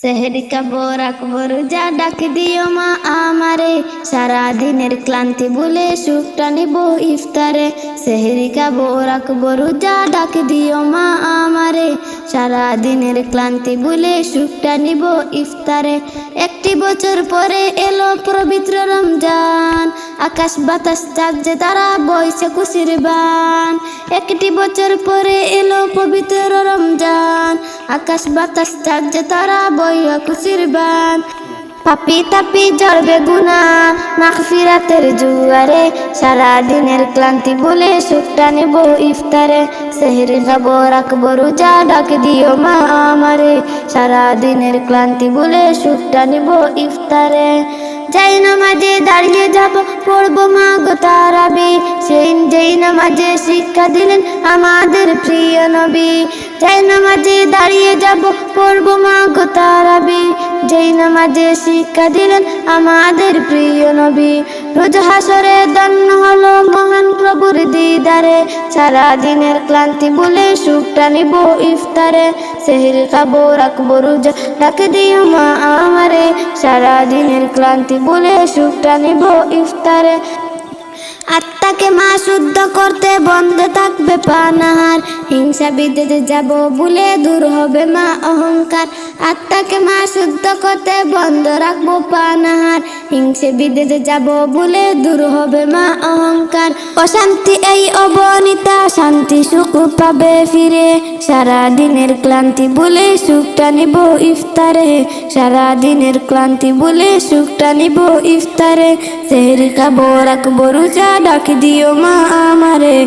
সেহেরি কাবর আকবর যা ডাক দিও মা আমারে। সারা দিনের ক্লান্তি বলে সুখটা নিব ইফতারে। সেহেরি কাবর আকবর যা ডাক দিও মা আমারে। সারা দিনের ক্লান্তি বলে সুখটা নিব ইফতারে। একটি বছর পরে এলো পবিত্র রমজান। আকাশ বাতাস চাঁদে তারা বইছে খুশির বান। একটি বছর পরে এলো পবিত্র রমজান। আকাশ বাতাস চাঁদে তারা বইয়া খুশির বান। পাপি তাপি জড়বে গুনা মাগফিরাতের জুয়ারে। সারা দিনের ক্লান্তি বলে সুখটা নেব ইফতারে। সেহের খাব রাখব রোজা ডাক দিও মা আমারে। সারা দিনের ক্লান্তি বলে সুখটা নেব ইফতারে। যাই নামাজে দাঁড়িয়ে যাব, পড়ব মা গো তারাবি। সেই নামাজে শিক্ষা দিলেন আমাদের প্রিয় নবী। যাই নামাজে দাঁড়িয়ে যাব, পড়ব মা গো তারাবি যেই নামাজে শিক্ষা দিলেন আমাদের প্রিয় নবী। রোজ হাসরে দন্ন হলো মহান প্রভুর দিদারে। সারা দিনের ক্লান্তি বলে সুখটা নিব ইফতারে। সেহের খাব, রাখব রোজা, ডাকে দিও মা আমারে। সারা দিনের ক্লান্তি বলে সুখটা নিব ইফতারে। আত্মাকে মা শুদ্ধ করতে বন্ধ থাকবে পানাহার হিংসা বিদ্যুতে যাব বলে দূর হবে মা অহংকার। আত্মাকে মা শুদ্ধ করতে বন্ধ রাখব পানাহার হিংসে বিদ্যুতে যাব বলে দূর হবে মা অহংকার। অশান্তি এই অবনিতা, শান্তি সুখ পাবে ফিরে। সারা দিনের ক্লান্তি বলে সুখটা নিব ইফতারে। সারা দিনের ক্লান্তি বলে সুখটা নিব ইফতারে। সেহের খাব, রাখব রোজা, ডাক দিও মা আমারে।